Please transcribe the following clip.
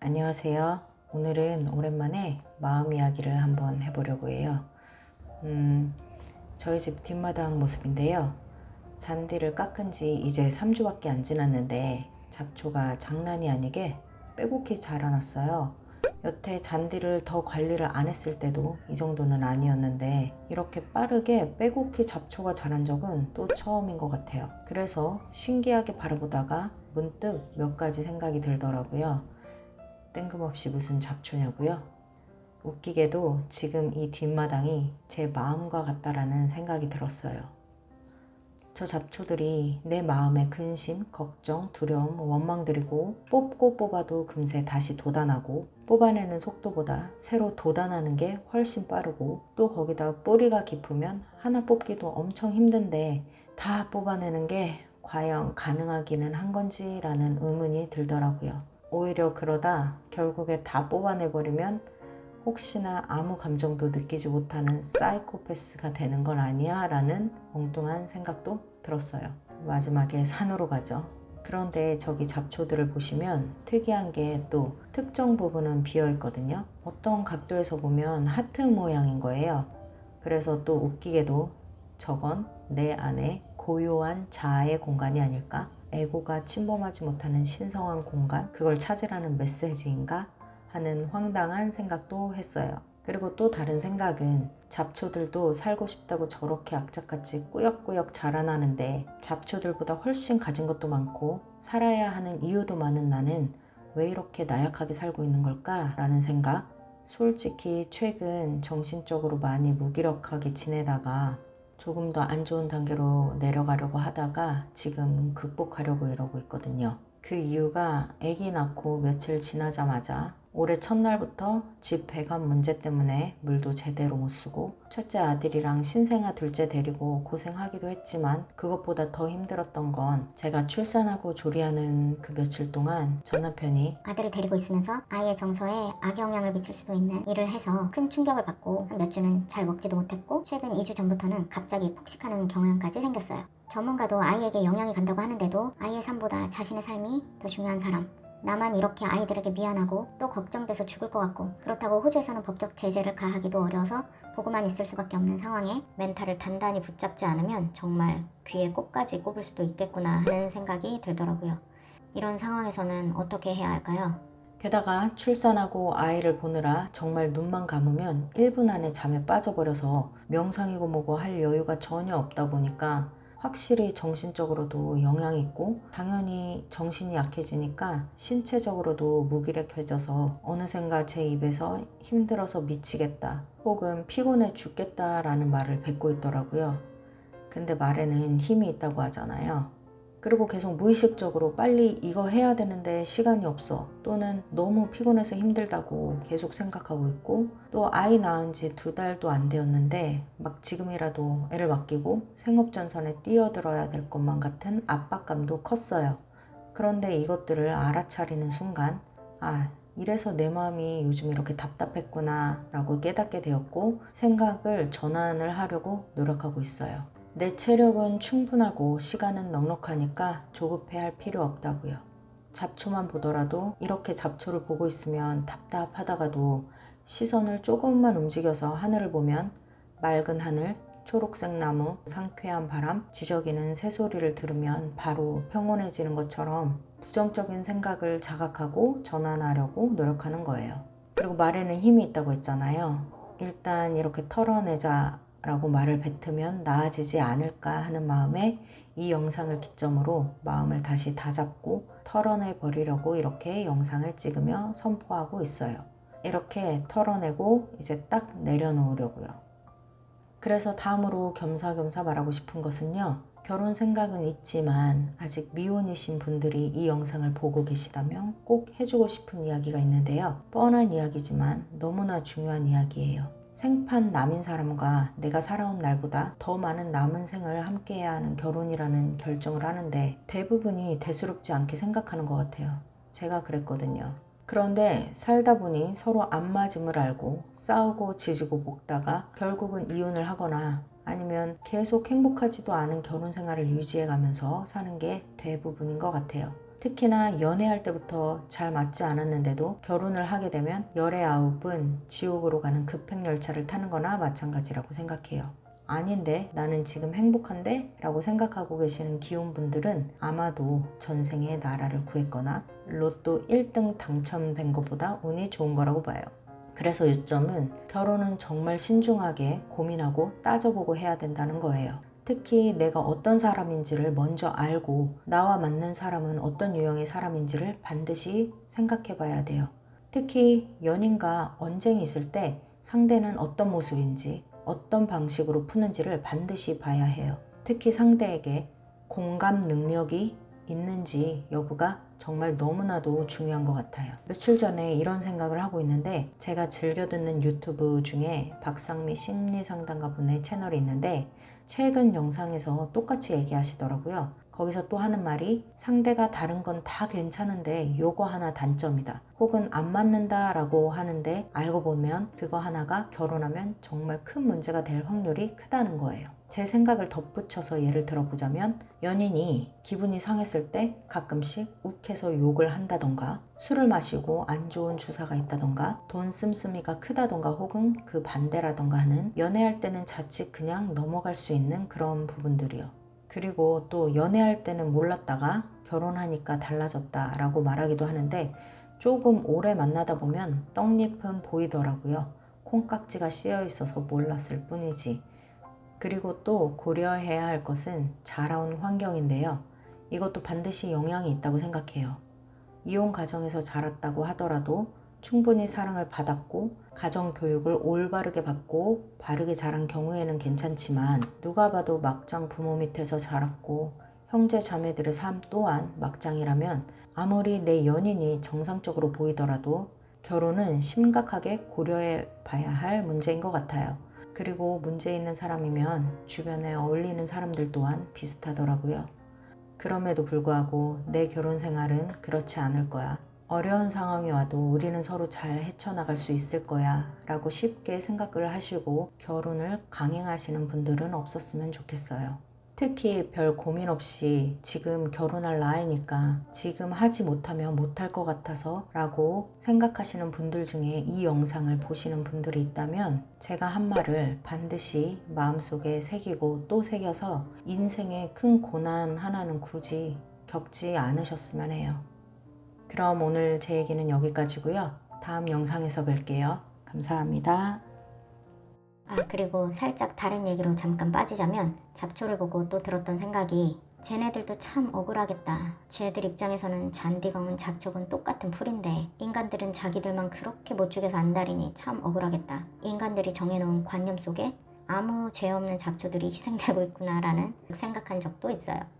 안녕하세요. 오늘은 오랜만에 마음 이야기를 한번 해보려고 해요. 음, 저희 집 뒷마당 모습인데요. 잔디를 깎은 지 이제 3주밖에 안 지났는데 잡초가 장난이 아니게 빼곡히 자라났어요. 여태 잔디를 더 관리를 안 했을 때도 이 정도는 아니었는데 이렇게 빠르게 빼곡히 잡초가 자란 적은 또 처음인 것 같아요. 그래서 신기하게 바라보다가 문득 몇 가지 생각이 들더라고요. 뜬금없이 무슨 잡초냐고요? 웃기게도 지금 이 뒷마당이 제 마음과 같다라는 생각이 들었어요. 저 잡초들이 내 마음의 근심, 걱정, 두려움, 원망들이고 뽑고 뽑아도 금세 다시 돋아나고 뽑아내는 속도보다 새로 돋아나는 게 훨씬 빠르고 또 거기다 뿌리가 깊으면 하나 뽑기도 엄청 힘든데 다 뽑아내는 게 과연 가능하기는 한 건지라는 의문이 들더라고요. 오히려 그러다 결국에 다 뽑아내버리면 혹시나 아무 감정도 느끼지 못하는 사이코패스가 되는 건 아니야? 라는 엉뚱한 생각도 들었어요. 마지막에 산으로 가죠. 그런데 저기 잡초들을 보시면 특이한 게 또 특정 부분은 비어 있거든요. 어떤 각도에서 보면 하트 모양인 거예요. 그래서 또 웃기게도 저건 내 안에 고요한 자아의 공간이 아닐까? 에고가 침범하지 못하는 신성한 공간? 그걸 찾으라는 메시지인가? 하는 황당한 생각도 했어요. 그리고 또 다른 생각은 잡초들도 살고 싶다고 저렇게 악착같이 꾸역꾸역 자라나는데 잡초들보다 훨씬 가진 것도 많고 살아야 하는 이유도 많은 나는 왜 이렇게 나약하게 살고 있는 걸까? 라는 생각. 솔직히 최근 정신적으로 많이 무기력하게 지내다가 조금 더 안 좋은 단계로 내려가려고 하다가 지금 극복하려고 이러고 있거든요. 그 이유가 아기 낳고 며칠 지나자마자 올해 첫날부터 집 배관 문제 때문에 물도 제대로 못 쓰고 첫째 아들이랑 신생아 둘째 데리고 고생하기도 했지만 그것보다 더 힘들었던 건 제가 출산하고 조리하는 그 며칠 동안 전 남편이 아들을 데리고 있으면서 아이의 정서에 악영향을 미칠 수도 있는 일을 해서 큰 충격을 받고 한몇 주는 잘 먹지도 못했고 최근 2주 전부터는 갑자기 폭식하는 경향까지 생겼어요. 전문가도 아이에게 영향이 간다고 하는데도 아이의 삶보다 자신의 삶이 더 중요한 사람. 나만 이렇게 아이들에게 미안하고 또 걱정돼서 죽을 것 같고 그렇다고 호주에서는 법적 제재를 가하기도 어려워서 보고만 있을 수밖에 없는 상황에 멘탈을 단단히 붙잡지 않으면 정말 귀에 꽃까지 꼽을 수도 있겠구나 하는 생각이 들더라고요. 이런 상황에서는 어떻게 해야 할까요? 게다가 출산하고 아이를 보느라 정말 눈만 감으면 1분 안에 잠에 빠져버려서 명상이고 뭐고 할 여유가 전혀 없다 보니까 확실히 정신적으로도 영향이 있고 당연히 정신이 약해지니까 신체적으로도 무기력해져서 어느샌가 제 입에서 힘들어서 미치겠다 혹은 피곤해 죽겠다라는 말을 뱉고 있더라고요. 근데 말에는 힘이 있다고 하잖아요. 그리고 계속 무의식적으로 빨리 이거 해야 되는데 시간이 없어 또는 너무 피곤해서 힘들다고 계속 생각하고 있고 또 아이 낳은 지 두 달도 안 되었는데 막 지금이라도 애를 맡기고 생업전선에 뛰어들어야 될 것만 같은 압박감도 컸어요. 그런데 이것들을 알아차리는 순간 아 이래서 내 마음이 요즘 이렇게 답답했구나 라고 깨닫게 되었고 생각을 전환을 하려고 노력하고 있어요. 내 체력은 충분하고 시간은 넉넉하니까 조급해 할 필요 없다고요. 잡초만 보더라도 이렇게 잡초를 보고 있으면 답답하다가도 시선을 조금만 움직여서 하늘을 보면 맑은 하늘, 초록색 나무, 상쾌한 바람, 지저귀는 새소리를 들으면 바로 평온해지는 것처럼 부정적인 생각을 자각하고 전환하려고 노력하는 거예요. 그리고 말에는 힘이 있다고 했잖아요. 일단 이렇게 털어내자 라고 말을 뱉으면 나아지지 않을까 하는 마음에 이 영상을 기점으로 마음을 다시 다잡고 털어내 버리려고 이렇게 영상을 찍으며 선포하고 있어요. 이렇게 털어내고 이제 딱 내려놓으려고요. 그래서 다음으로 겸사겸사 말하고 싶은 것은요. 결혼 생각은 있지만 아직 미혼이신 분들이 이 영상을 보고 계시다면 꼭 해주고 싶은 이야기가 있는데요. 뻔한 이야기지만 너무나 중요한 이야기예요. 생판 남인 사람과 내가 살아온 날보다 더 많은 남은 생을 함께해야 하는 결혼이라는 결정을 하는데 대부분이 대수롭지 않게 생각하는 것 같아요. 제가 그랬거든요. 그런데 살다 보니 서로 안 맞음을 알고 싸우고 지지고 볶다가 결국은 이혼을 하거나 아니면 계속 행복하지도 않은 결혼 생활을 유지해 가면서 사는 게 대부분인 것 같아요. 특히나 연애할 때부터 잘 맞지 않았는데도 결혼을 하게 되면 열의 아홉은 지옥으로 가는 급행열차를 타는 거나 마찬가지라고 생각해요. 아닌데 나는 지금 행복한데? 라고 생각하고 계시는 기혼분들은 아마도 전생에 나라를 구했거나 로또 1등 당첨된 것보다 운이 좋은 거라고 봐요. 그래서 요점은 결혼은 정말 신중하게 고민하고 따져보고 해야 된다는 거예요. 특히 내가 어떤 사람인지를 먼저 알고 나와 맞는 사람은 어떤 유형의 사람인지를 반드시 생각해 봐야 돼요. 특히 연인과 언쟁이 있을 때 상대는 어떤 모습인지 어떤 방식으로 푸는지를 반드시 봐야 해요. 특히 상대에게 공감 능력이 있는지 여부가 정말 너무나도 중요한 것 같아요. 며칠 전에 이런 생각을 하고 있는데 제가 즐겨 듣는 유튜브 중에 박상미 심리상담가 분의 채널이 있는데 최근 영상에서 똑같이 얘기하시더라고요. 거기서 또 하는 말이 상대가 다른 건 다 괜찮은데 요거 하나 단점이다. 혹은 안 맞는다 라고 하는데 알고 보면 그거 하나가 결혼하면 정말 큰 문제가 될 확률이 크다는 거예요. 제 생각을 덧붙여서 예를 들어보자면 연인이 기분이 상했을 때 가끔씩 욱해서 욕을 한다던가 술을 마시고 안 좋은 주사가 있다던가 돈 씀씀이가 크다던가 혹은 그 반대라던가 하는 연애할 때는 자칫 그냥 넘어갈 수 있는 그런 부분들이요. 그리고 또 연애할 때는 몰랐다가 결혼하니까 달라졌다 라고 말하기도 하는데 조금 오래 만나다 보면 떡잎은 보이더라고요. 콩깍지가 씌어 있어서 몰랐을 뿐이지. 그리고 또 고려해야 할 것은 자라온 환경인데요. 이것도 반드시 영향이 있다고 생각해요. 이혼 가정에서 자랐다고 하더라도 충분히 사랑을 받았고 가정 교육을 올바르게 받고 바르게 자란 경우에는 괜찮지만 누가 봐도 막장 부모 밑에서 자랐고 형제 자매들의 삶 또한 막장이라면 아무리 내 연인이 정상적으로 보이더라도 결혼은 심각하게 고려해 봐야 할 문제인 것 같아요. 그리고 문제 있는 사람이면 주변에 어울리는 사람들 또한 비슷하더라고요. 그럼에도 불구하고 내 결혼 생활은 그렇지 않을 거야. 어려운 상황이 와도 우리는 서로 잘 헤쳐나갈 수 있을 거야. 라고 쉽게 생각을 하시고 결혼을 강행하시는 분들은 없었으면 좋겠어요. 특히 별 고민 없이 지금 결혼할 나이니까 지금 하지 못하면 못할 것 같아서 라고 생각하시는 분들 중에 이 영상을 보시는 분들이 있다면 제가 한 말을 반드시 마음속에 새기고 또 새겨서 인생의 큰 고난 하나는 굳이 겪지 않으셨으면 해요. 그럼 오늘 제 얘기는 여기까지고요. 다음 영상에서 뵐게요. 감사합니다. 아, 그리고 살짝 다른 얘기로 잠깐 빠지자면 잡초를 보고 또 들었던 생각이 쟤네들도 참 억울하겠다. 쟤들 입장에서는 잔디검은 잡초건 똑같은 풀인데 인간들은 자기들만 그렇게 못 죽여서 안달이니 참 억울하겠다. 인간들이 정해놓은 관념 속에 아무 죄 없는 잡초들이 희생되고 있구나라는 생각한 적도 있어요.